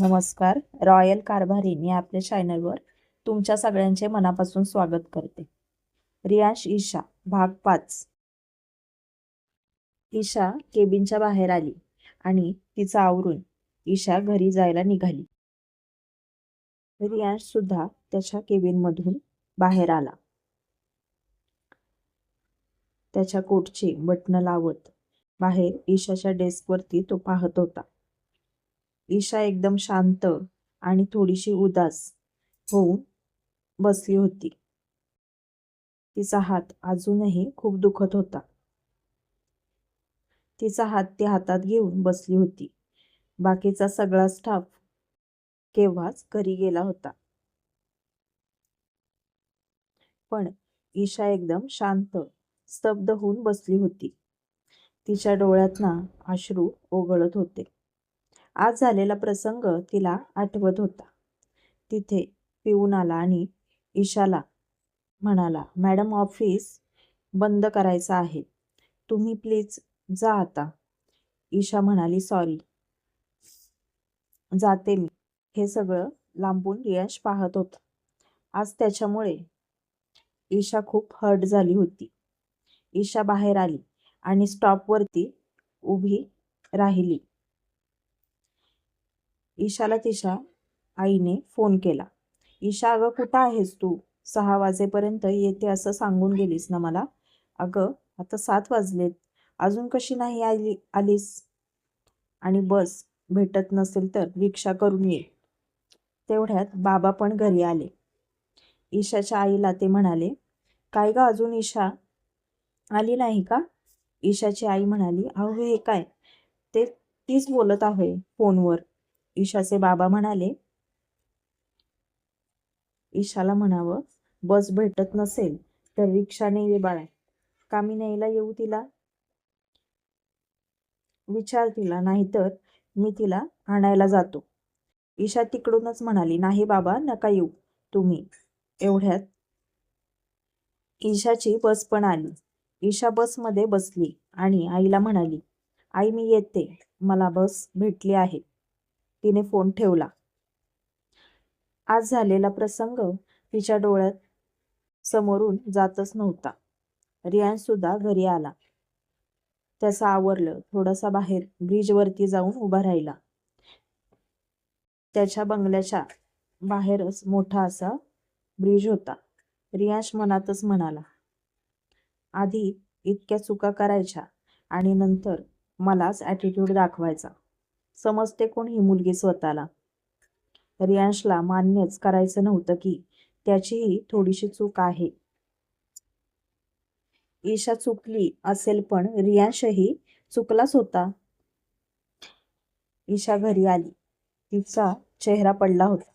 नमस्कार. रॉयल कारभारीन या आपल्या चॅनलवर तुमच्या सगळ्यांचे मनापासून स्वागत करते. रियाश ईशा भाग पाच. ईशा केबिनच्या बाहेर आली आणि तिचा आवरून ईशा घरी जायला निघाली. रियाश सुद्धा त्याच्या केबिनमधून बाहेर आला. त्याच्या कोटचे बटणं लावत बाहेर ईशाच्या डेस्कवरती तो पाहत होता. ईशा एकदम शांत आणि थोडीशी उदास होऊन बसली होती. तिचा हात अजूनही खूप दुखत होता. तिचा हात ती हातात घेऊन बसली होती. बाकीचा सगळा स्टाफ केव्हाच घरी गेला होता. पण ईशा एकदम शांत स्तब्ध होऊन बसली होती. तिच्या डोळ्यातना अश्रू ओघळत होते. आज झालेला प्रसंग तिला आठवत होता. तिथे पिऊन आला आणि ईशाला म्हणाला मॅडम ऑफिस बंद करायचं आहे. तुम्ही प्लीज जा आता. ईशा म्हणाली सॉरी. जाते मी. हे सगळं लांबून यश पाहत होता. आज त्याच्यामुळे ईशा खूप हर्ट झाली होती. ईशा बाहेर आली आणि स्टॉपवरती उभी राहिली. ईशाला तिच्या आईने फोन केला. ईशा अगं कुठं आहेस तू? सहा वाजेपर्यंत येते असं सांगून गेलीस ना मला? अगं आता सात वाजलेत. अजून कशी नाही आली आलीस? आणि बस भेटत नसेल तर रिक्षा करून ये. तेवढ्यात बाबा पण घरी आले. ईशाच्या आईला ते म्हणाले काय गं अजून ईशा? आली नाही का? ईशाची आई म्हणाली अहो हे काय? ते तीच बोलत आहे फोनवर. ईशाचे बाबा म्हणाले ईशाला म्हणावं बस भेटत नसेल तर रिक्षाने ये बाळा. का मी न्यायला येऊ तिला? विचार तिला नाहीतर मी तिला आणायला जातो. ईशा तिकडूनच म्हणाली नाही बाबा नका येऊ तुम्ही. एवढ्यात ईशाची बस पण आली. ईशा बसमध्ये बसली आणि आईला म्हणाली आई मी येते. मला बस भेटली आहे. तिने फोन ठेवला. आज झालेला प्रसंग तिच्या डोळ्यात समोरून जातच नव्हता. रियान सुद्धा घरी आला. त्याचं आवरलं थोडासा बाहेर ब्रिजवरती जाऊन उभा राहिला. त्याच्या बंगल्याच्या बाहेरच मोठा असा ब्रिज होता. रियांश मनातच म्हणाला आधी इतक्या चुका करायच्या आणि नंतर मलाच ॲटिट्यूड दाखवायचा. समजते कोण ही मुलगी स्वतःला. रियांशला मान्यच करायचं नव्हतं की त्याचीही थोडीशी चूक आहे. ईशा चुकली असेल पण रियांशही चुकलाच होता. ईशा घरी आली. तिचा चेहरा पडला होता.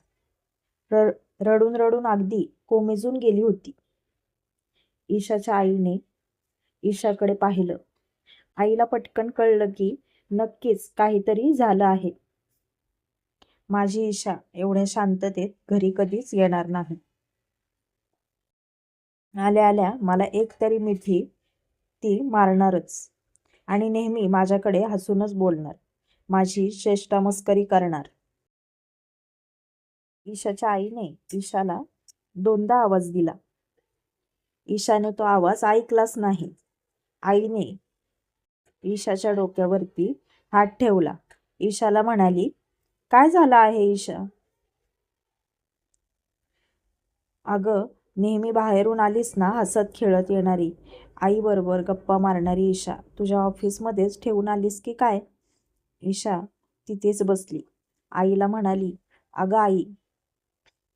र रडून रडून अगदी कोमेजून गेली होती. ईशाच्या आईने ईशाकडे पाहिलं. आईला पटकन कळलं की नक्कीच काहीतरी झालं आहे. माझी ईशा एवढ्या शांततेत घरी कधीच येणार नाही. आल्या आल्या मला एक तरी मिठी ती मारणारच. आणि नेहमी माझ्याकडे हसूनच बोलणार. माझी चेष्टा मस्करी करणार. ईशाच्या आईने ईशाला दोनदा आवाज दिला. ईशाने तो आवाज ऐकलाच नाही. आईने ईशाच्या डोक्यावरती हात ठेवला. ईशाला म्हणाली काय झालं आहे ईशा? अगं नेहमी बाहेरून आलीस ना हसत खेळत येणारी. आईबरोबर गप्पा मारणारी ईशा तुझ्या ऑफिसमध्येच ठेवून आलीस की काय? ईशा तिथेच बसली. आईला म्हणाली अगं आई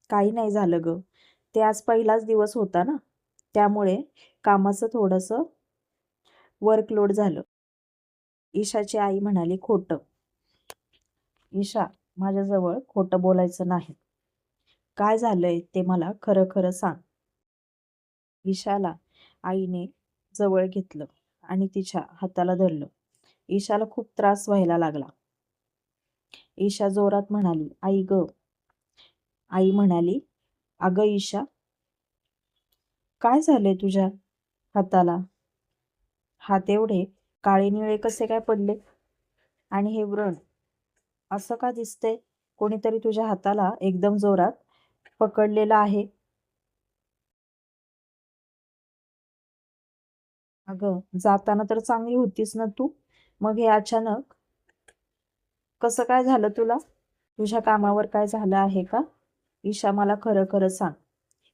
काही नाही झालं ग. ते आज पहिलाच दिवस होता ना. त्यामुळे कामाचं थोडंसं वर्कलोड झालं. ईशाची आई म्हणाली खोटं. ईशा माझ्याजवळ खोटं बोलायचं नाही. काय झालंय ते मला खरं खरं सांग. ईशाला आईने जवळ घेतलं आणि तिच्या हाताला धरलं. ईशाला खूप त्रास व्हायला लागला. ईशा जोरात म्हणाली आई ग. आई म्हणाली अगं ईशा काय झालंय तुझ्या हाताला? हात एवढे काळे निळे कसे काय पडले? आणि हे व्रण असं का दिसतंय? कोणीतरी तुझ्या हाताला एकदम जोरात पकडलेलं आहे. अगं जाताना तर चांगली होतीस ना तू? मग हे अचानक कसं काय झालं तुला? तुझ्या कामावर काय झालं आहे का? ईशा मला खरं खरं सांग.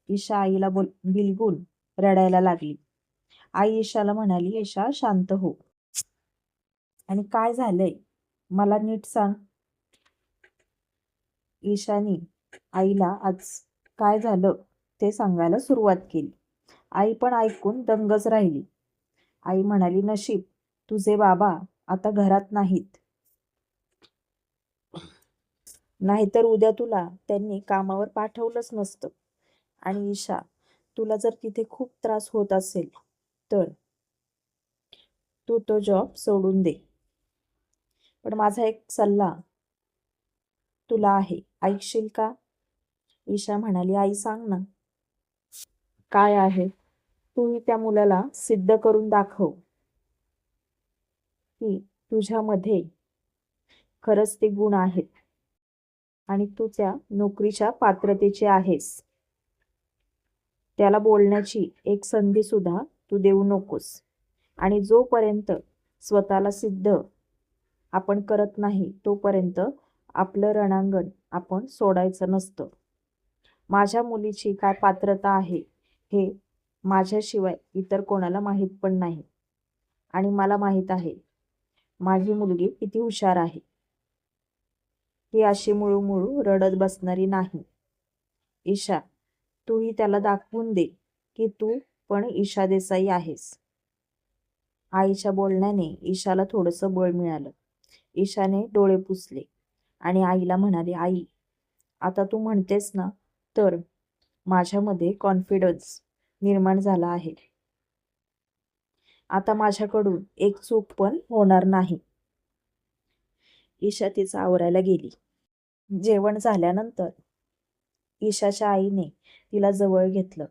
ईशा आईला बोल बिलगुल रडायला लागली. आई ईशाला म्हणाली ईशा शांत हो. आणि काय झालंय? मला नीट सांग. ईशानी आईला आज काय झालं ते सांगायला सुरुवात केली. आई पण ऐकून दंगच राहिली. आई म्हणाली नशीब तुझे बाबा आता घरात नाहीत. नाहीतर उद्या तुला त्यांनी कामावर पाठवलंच नसतं. आणि ईशा तुला जर तिथे खूप त्रास होत असेल तर तू तो जॉब सोडून दे. पण माझा एक सल्ला तुला आहे. ऐकशील का? ईशा म्हणाली आई सांग ना. काय आहे? तूही त्या मुलाला सिद्ध करून दाखव की तुझ्यामध्ये खरंच ते गुण आहेत आणि तू त्या नोकरीच्या पात्रतेचे आहेस. त्याला बोलण्याची एक संधी सुद्धा तू देऊ नकोस आणि जोपर्यंत स्वतःला सिद्ध आपण करत नाही तोपर्यंत आपलं रणांगण आपण सोडायचं नसतं. माझ्या मुलीची काय पात्रता आहे हे माझ्याशिवाय इतर कोणाला माहीत पण नाही. आणि मला माहीत आहे माझी मुलगी किती हुशार आहे. ही अशी मुळू मुळू रडत बसणारी नाही. ईशा तूही त्याला दाखवून दे की तू पण ईशा देसाई आहेस. आईच्या बोलण्याने ईशाला थोडंसं बळ मिळालं. ईशाने डोळे पुसले आणि आईला म्हणाले आई आता तू म्हणतेस ना तर माझ्यामध्ये कॉन्फिडन्स निर्माण झाला आहे. आता माझ्याकडून एक चूक पण होणार नाही. ईशा तिचं आवरायला गेली. जेवण झाल्यानंतर ईशाच्या आईने तिला जवळ घेतलं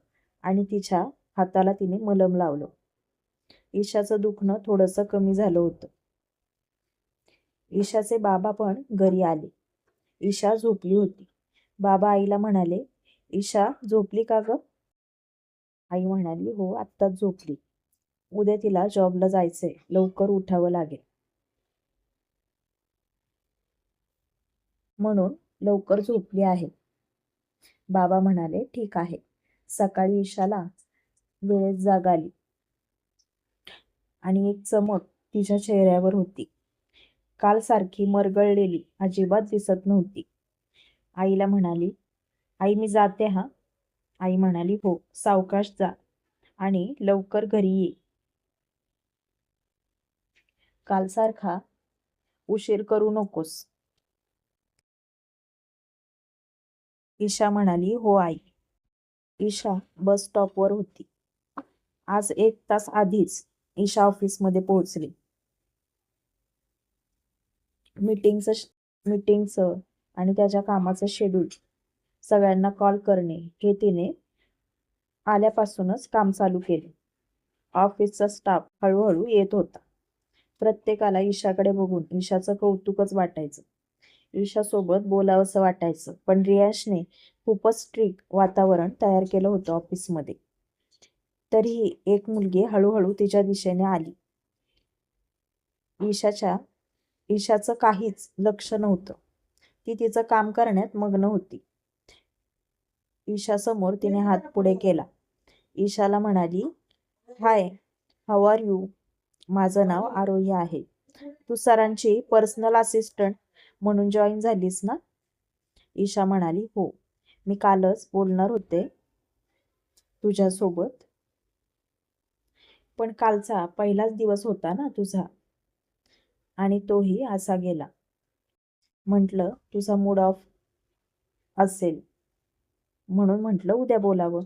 आणि तिच्या हाताला तिने मलम लावलं. ईशाचं दुखणं थोडंसं कमी झालं होतं. ईशाचे बाबा पण घरी आले. ईशा झोपली होती. बाबा आईला म्हणाले ईशा झोपली का ग? आई म्हणाली हो आत्ताच झोपली. उद्या तिला जॉबला जायचंय. लवकर उठावं लागेल. म्हणून लवकर झोपली आहे. बाबा म्हणाले ठीक आहे. सकाळी ईशाला वेळेत जाग आली आणि एक चमक तिच्या चेहऱ्यावर होती. कालसारखी मरगळलेली अजिबात दिसत नव्हती. आईला म्हणाली आई मी जाते हा. आई म्हणाली हो सावकाश जा आणि लवकर घरी ये. कालसारखा उशीर करू नकोस. ईशा म्हणाली हो आई. ईशा बस स्टॉपवर होती. आज एक तास आधीच ईशा ऑफिसमध्ये पोहोचली. मीटिंगचं मीटिंगचं आणि त्याच्या कामाचं शेड्यूल सगळ्यांना कॉल करणे हे तिने आल्यापासूनच काम चालू केले. ऑफिसचा स्टाफ हळूहळू येत होता. प्रत्येकाला ईशाकडे बघून ईशाचं कौतुकच वाटायचं. ईशासोबत बोलावंसं वाटायचं पण रियाशने खूपच स्ट्रिक्ट वातावरण तयार केलं होतं ऑफिसमध्ये तरीही एक मुलगी हळूहळू तिच्या दिशेने आली. ईशाच्या ईशाचं काहीच लक्ष नव्हतं. ती तिचं काम करण्यात मग्न होती. ईशासमोर तिने हात पुढे केला. ईशाला म्हणाली हाय हाऊ आर यू माझं नाव आरोही आहे. तू सरांची पर्सनल असिस्टंट म्हणून जॉईन झालीस ना? ईशा म्हणाली हो. मी कालच बोलणार होते तुझ्यासोबत. पण कालचा पहिलाच दिवस होता ना तुझा. आणि तोही असा गेला. म्हटलं तुझा मूड ऑफ असेल. म्हणून म्हटलं उद्या बोलावं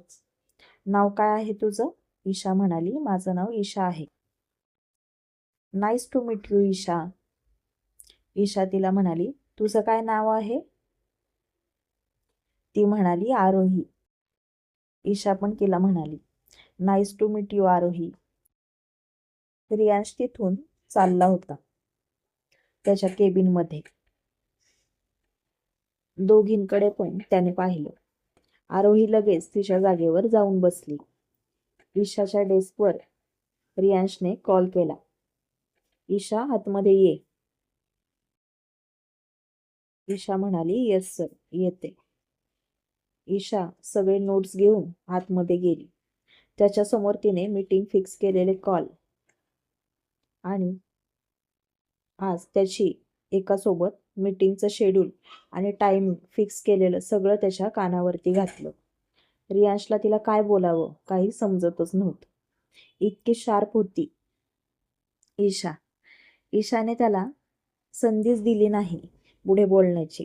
नाव काय आहे तुझं? ईशा म्हणाली. माझं नाव ईशा आहे. Nice to meet you Isha. Isha तिला म्हणाली तुझं काय नाव आहे? ती म्हणाली आरोही. ईशा पण तिला म्हणाली nice to meet you Aarohi. Riyansh तिथून चालला होता. त्याच्या केबिनमध्ये. दोघींकडे पण त्याने पाहिलं. आरोही लगेच तिच्या जागेवर जाऊन बसली. ईशाच्या डेस्कवर रियांशने कॉल केला. ईशा आतमध्ये ये. ईशा म्हणाली येस सर येते. ईशा सगळे नोट्स घेऊन आतमध्ये गेली. त्याच्यासमोर तिने मीटिंग फिक्स केलेले कॉल आणि आज त्याची एकासोबत मीटिंगचं शेड्यूल आणि टाईम फिक्स केलेलं सगळं त्याच्या कानावरती घातलं. रियांशला तिला काय बोलावं काही समजतच नव्हतं. इतकी शार्प होती. ईशा. ईशाने त्याला संधीच दिली नाही पुढे बोलण्याची.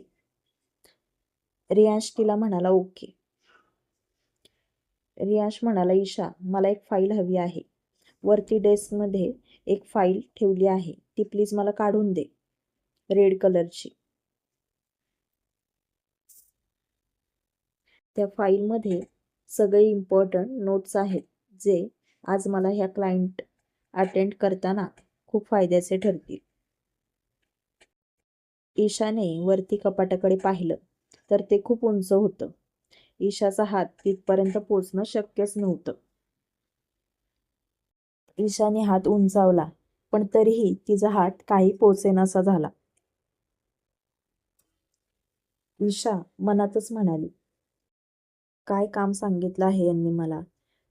रियांश तिला म्हणाला ओके. रियांश म्हणाला ईशा मला एक फाईल हवी आहे. वरती डेस्कमध्ये एक फाईल ठेवली आहे. ती प्लीज मला काढून दे. रेड कलरची त्या फाईलमध्ये सगळे इम्पॉर्टंट नोट्स आहेत जे आज मला ह्या क्लायंट अटेंड करताना खूप फायद्याचे ठरतील. ईशाने वरती कपाटाकडे पाहिलं तर ते खूप उंच होतं. ईशाचा हात तिथपर्यंत पोचणं शक्यच नव्हतं. ईशाने हात उंचावला. पण तरीही तिचा हात काही पोचेनासा झाला. ईशा मनातच म्हणाली काय काम सांगितलं आहे यांनी मला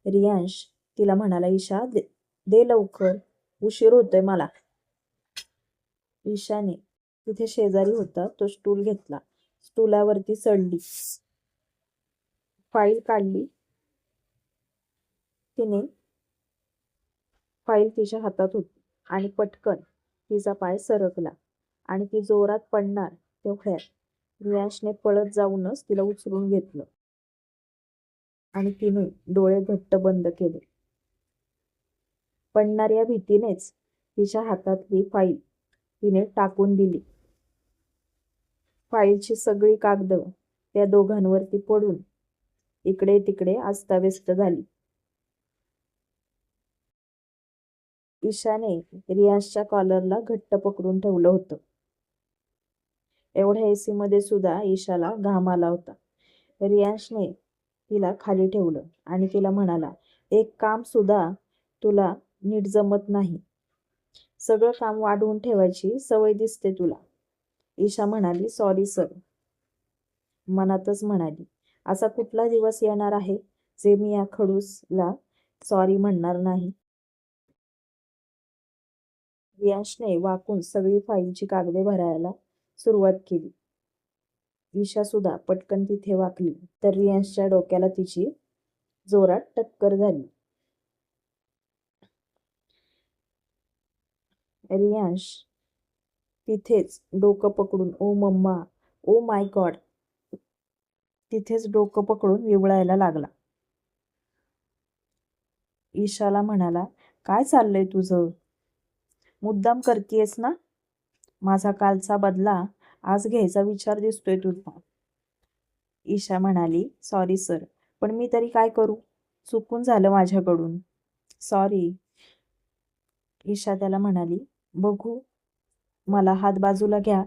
रियांश तिला म्हणाला ईशा दे दे लवकर. उशीर होतोय मला. ईशाने तिथे शेजारी होता तो स्टूल घेतला. स्टूलावरती चढली. फाईल काढली. तिने फाईल तिच्या हातात होती. आणि पटकन तिचा पाय सरकला आणि ती जोरात पडणार तेवढ्यात रियाशने पळत जाऊनच तिला उचलून घेतलं. आणि तिने डोळे घट्ट बंद केले. पडणाऱ्या भीतीनेच तिच्या हातातली फाईल तिने टाकून दिली. फाईलची सगळी कागद त्या दोघांवरती पडून इकडे तिकडे अस्ताव्यस्त झाली. ईशाने रियांशच्या कॉलरला घट्ट पकडून ठेवलं होतं. एवढ्या एसी मध्ये सुद्धा ईशाला घाम आला होता. रियांशने तिला खाली ठेवलं आणि तिला म्हणाला एक काम सुद्धा तुला नीट जमत नाही. सगळं काम वाढवून ठेवायची सवय दिसते तुला. ईशा म्हणाली सॉरी सर मनातच म्हणाली असा कुठला दिवस येणार आहे जे मी या खडूसला सॉरी म्हणणार नाही? रियांशने वाकून सगळी फाईलची कागदे भरायला सुरुवात केली. ईशा सुद्धा पटकन तिथे वाकली तर रियांशच्या डोक्याला तिची जोरात टक्कर झाली. रियांश तिथेच डोकं पकडून ओ मम्मा ओ माय गॉड तिथेच डोकं पकडून विवळायला लागला. ईशाला म्हणाला काय चाललंय तुझं? मुद्दाम करतीयस ना? माझा कालचा बदला आज घ्यायचा विचार दिसतोय तुझा ईशा म्हणाली सॉरी सर पण मी तरी काय करू? चुकून झालं माझ्याकडून. सॉरी ईशा त्याला म्हणाली बघू. मला हात बाजूला घ्या.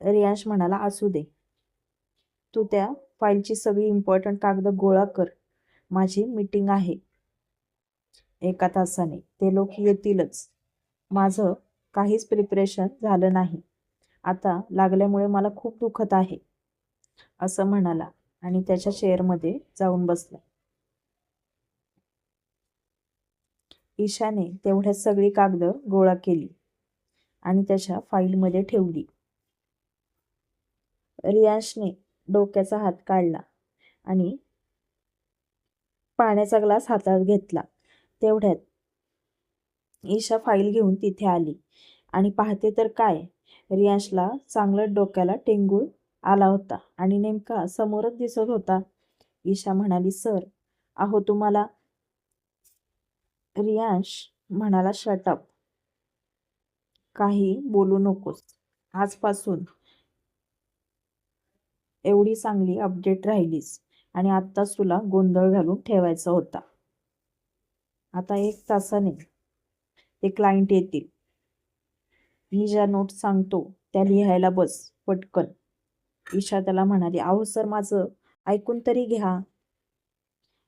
रियांश म्हणाला असू दे. तू त्या फाईलची सगळी इम्पॉर्टंट कागद गोळा कर. माझी मीटिंग आहे. एका तासाने. ते लोक येतीलच. माझं काहीच प्रिपरेशन झालं नाही. आता लागल्यामुळे मला खूप दुखत आहे असं म्हणाला आणि त्याच्या चेअरमध्ये जाऊन बसला. ईशाने तेवढ्यात सगळी कागद गोळा केली आणि त्याच्या फाईलमध्ये ठेवली. रियांशने डोक्याचा हात काढला आणि पाण्याचा ग्लास हातात घेतला. तेवढ्यात ईशा फाईल घेऊन तिथे आली. आणि पाहते तर काय? रियांशला चांगलं डोक्याला टेंगूळ आला होता आणि नेमका समोरच दिसत होता. ईशा म्हणाली सर अहो तुम्हाला रियांश म्हणाला शटअप काही बोलू नकोस. आजपासून एवढी चांगली अपडेट राहिलीस आणि आत्ताच तुला गोंधळ घालून ठेवायचा होता. आता एक तासाने ते क्लायंट येतील. मी ज्या नोट सांगतो त्या लिहायला बस पटकन. ईशा त्याला म्हणाली अहो सर माझं ऐकून तरी घ्या.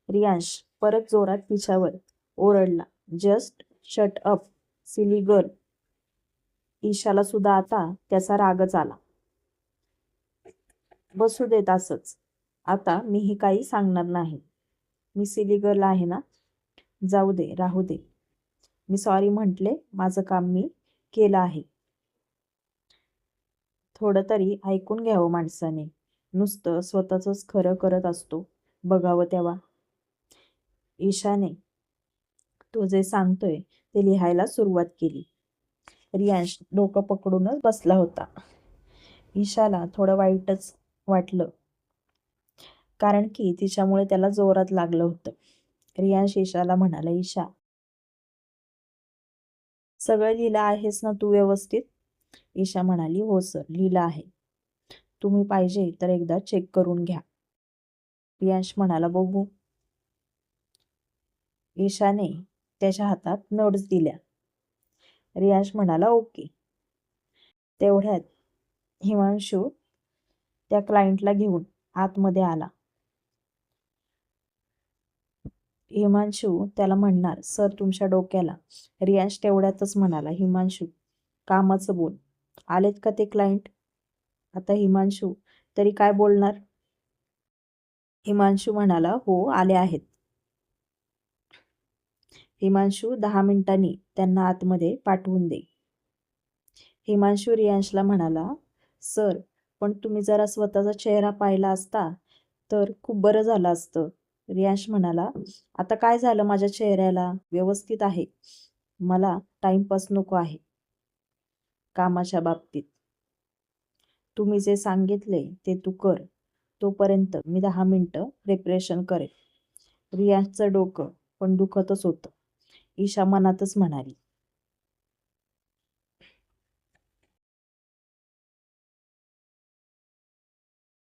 रियांश परत जोरात तिच्यावर ओरडला just shut up silly girl ईशाला सुद्धा आता त्याचा रागच आला. बसू देत असंच. आता मीही काही सांगणार नाही. मी सिली गर्ल आहे ना? जाऊ दे राहू दे. मी सॉरी म्हटले. माझं काम मी केलं आहे. थोडं तरी ऐकून घ्यावं माणसाने. नुसतं स्वतःच खरं करत असतो. बघावं तेव्हा. ईशाने तो जे सांगतोय ते लिहायला सुरुवात केली. रियांश डोकं पकडूनच बसला होता. ईशाला थोडं वाईटच वाटलं. कारण की तिच्यामुळे त्याला जोरात लागलं होतं. रियांश ईशाला म्हणाला ईशा सगळं लिहिलं आहेस ना तू व्यवस्थित? ईशा म्हणाली हो सर लिहिलं आहे. तुम्ही पाहिजे तर एकदा चेक करून घ्या. रियांश म्हणाला बघू. ईशाने त्याच्या हातात नोट्स दिल्या. रियांश म्हणाला ओके. तेवढ्यात हिमांशू त्या क्लायंटला घेऊन आतमध्ये आला. हिमांशू त्याला म्हणणार सर तुमच्या डोक्याला. रियांश तेवढ्यातच म्हणाला हिमांशू कामाचं बोल. आलेत का ते क्लायंट आता हिमांशू तरी काय बोलणार? हिमांशू म्हणाला हो आले आहेत. हिमांशू दहा मिनिटांनी त्यांना आतमध्ये पाठवून दे. हिमांशू रियांशला म्हणाला सर पण तुम्ही जरा स्वतःचा चेहरा पाहिला असता तर खूप बरं झालं असतं. रियांश म्हणाला आता काय झालं माझ्या चेहऱ्याला? व्यवस्थित आहे. मला टाइमपास नको आहे. कामाच्या बाबतीत. तुम्ही जे सांगितले ते तू कर. तोपर्यंत मी दहा मिनटं प्रिपरेशन करेन. रियांशचं डोकं पण दुखतच होतं. ईशा मनातच म्हणाली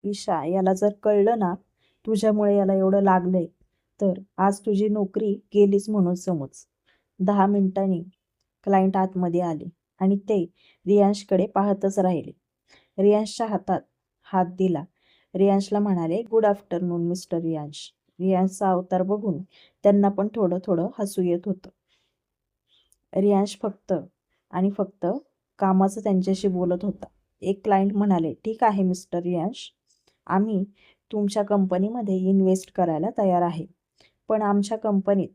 ईशा याला जर कळलं ना तुझ्यामुळे याला एवढं लागलंय. तर आज तुझी नोकरी गेलीच म्हणून समज. दहा मिनिटांनी क्लायंट आतमध्ये आले आणि ते रियांशकडे पाहतच राहिले. रियांशच्या हातात हात दिला. रियांशला म्हणाले गुड आफ्टरनून मिस्टर रियांश. रियांशचा अवतार बघून त्यांना पण थोडं थोडं हसू येत होतं. रियांश फक्त आणि फक्त कामाचं त्यांच्याशी बोलत होता. एक क्लायंट म्हणाले ठीक आहे मिस्टर रियांश. आम्ही तुमच्या कंपनीमध्ये इन्व्हेस्ट करायला तयार आहे. पण आमच्या कंपनीत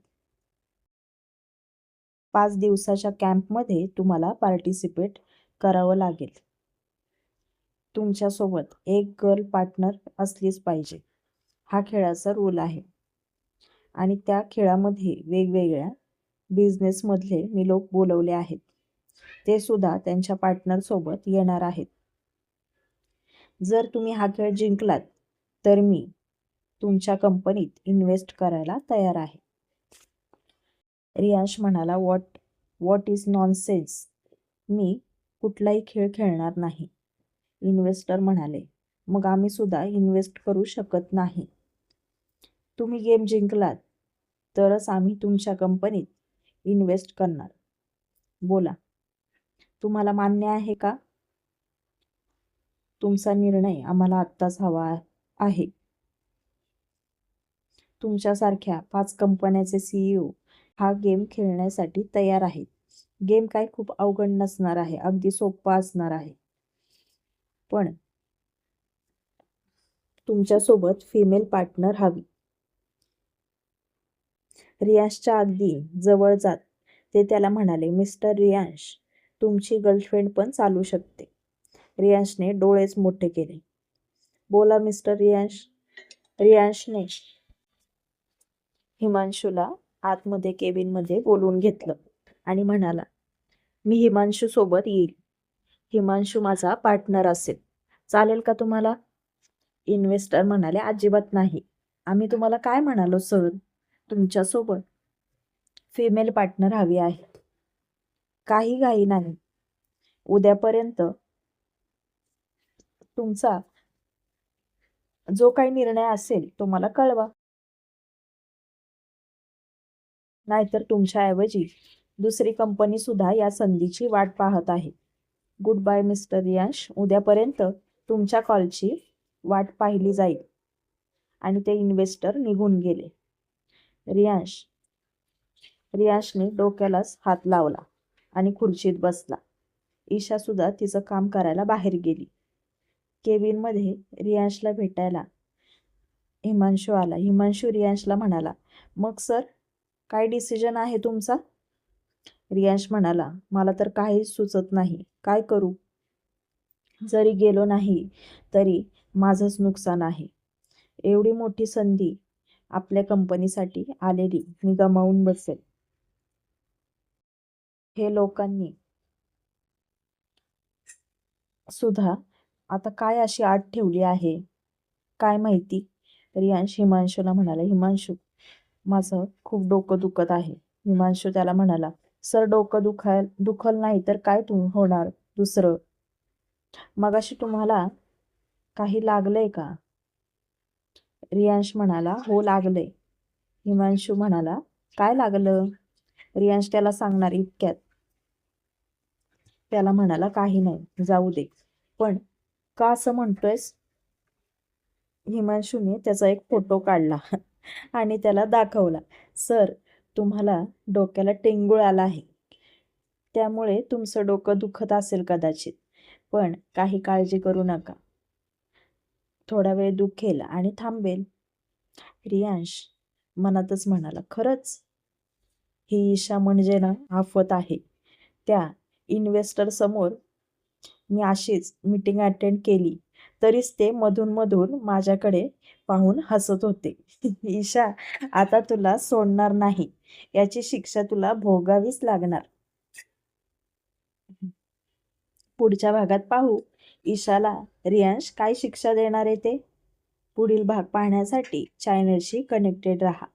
पाच दिवसाच्या कॅम्पमध्ये तुम्हाला पार्टिसिपेट करावं लागेल. तुमच्यासोबत एक गर्ल पार्टनर असलीच पाहिजे. हा खेळाचा रूल आहे. आणि त्या खेळामध्ये वेगवेगळ्या बिझनेसमधले मी लोक बोलवले आहेत. ते सुद्धा त्यांच्या पार्टनरसोबत येणार आहेत. जर तुम्ही हा खेळ जिंकलात तर मी तुमच्या कंपनीत इन्व्हेस्ट करायला तयार आहे. रियांश म्हणाला वॉट वॉट इज नॉनसेन्स मी कुठलाही खेळ खेळणार नाही. इन्व्हेस्टर म्हणाले मग आम्ही सुद्धा इन्व्हेस्ट करू शकत नाही. तुम्ही गेम जिंकलात तरच आम्ही तुमच्या कंपनीत इन्व्हेस्ट करणार. बोला तुम्हाला मान्य आहे का? तुमचा निर्णय आम्हाला आत्ताच हवा आहे. आहे. तुमच्यासारख्या पाच कंपन्याचे सीईओ हा गेम खेळण्यासाठी तयार आहेत. गेम काय खूप अवघड नसणार आहे अगदी सोपा असणार आहे. पण तुमच्यासोबत फिमेल पार्टनर हवी. रियांशच्या अगदी जवळ जात ते त्याला म्हणाले मिस्टर रियांश तुमची गर्लफ्रेंड पण चालू शकते. रियांशने डोळेच मोठे केले. बोला मिस्टर रियांश. रियांशने हिमांशूला आतमध्ये केबिनमध्ये बोलवून घेतलं आणि म्हणाला मी हिमांशू सोबत येईल. हिमांशू माझा पार्टनर असेल. चालेल का तुम्हाला? इन्व्हेस्टर म्हणाले अजिबात नाही. आम्ही तुम्हाला काय म्हणालो सर? तुमच्यासोबत फिमेल पार्टनर हवी आहे. काही घाई नाही. उद्यापर्यंत तुमचा जो काही निर्णय असेल तो मला कळवा. नाहीतर तुमच्याऐवजी दुसरी कंपनी सुद्धा या संधीची वाट पाहत आहे. Good bye mister Riyansh. उद्यापर्यंत तुमच्या कॉलची वाट पाहिली जाईल. आणि ते इन्व्हेस्टर निघून गेले. रियांश रियांशने डोक्यालाच हात लावला आणि खुर्चीत बसला. ईशा सुद्धा तिचं काम करायला बाहेर गेली. केबिनमध्ये रियांशला भेटायला. हिमांशू आला. हिमांशू रियांशला म्हणाला मग सर काय डिसिजन आहे तुमचा? रियांश म्हणाला मला तर काहीच सुचत नाही. काय करू? जरी गेलो नाही तरी माझंच नुकसान आहे. एवढी मोठी संधी आपल्या कंपनीसाठी आलेली मी गमावून बसेल. हे लोकांनी सुद्धा आता काय अशी आट ठेवली आहे? काय माहिती? रियांश हिमांशूला म्हणाला हिमांशू माझं खूप डोकं दुखत आहे. हिमांशू त्याला म्हणाला सर डोकं दुखाय दुखल नाही तर काय तुम होणार? दुसरं. मगाशी तुम्हाला काही लागलंय का? रियांश म्हणाला हो लागलंय. हिमांशू म्हणाला काय लागलं? रियांश त्याला सांगणार इतक्यात. त्याला म्हणाला काही नाही जाऊ दे. पण का असं म्हणतोयस? हिमांशूने त्याचा एक फोटो काढला आणि त्याला दाखवला. सर तुम्हाला डोक्याला टेंगूळ आला आहे. त्यामुळे तुमचं डोकं दुखत असेल कदाचित पण काही काळजी करू नका. थोडा वेळ दुखेल आणि थांबेल. रियांश मनातच म्हणाला खरंच? ही ईशा म्हणजे ना आफत आहे. त्या इन्व्हेस्टर समोर मी अशीच मीटिंग अटेंड केली. तरीच ते मधून मधून माझ्याकडे पाहून हसत होते. ईशा आता तुला सोडणार नाही. याची शिक्षा तुला भोगावीच लागणार. पुढच्या भागात पाहू. ईशाला रियांश काय शिक्षा देणार आहे ते? पुढील भाग पाहण्यासाठी चॅनलशी कनेक्टेड राहा.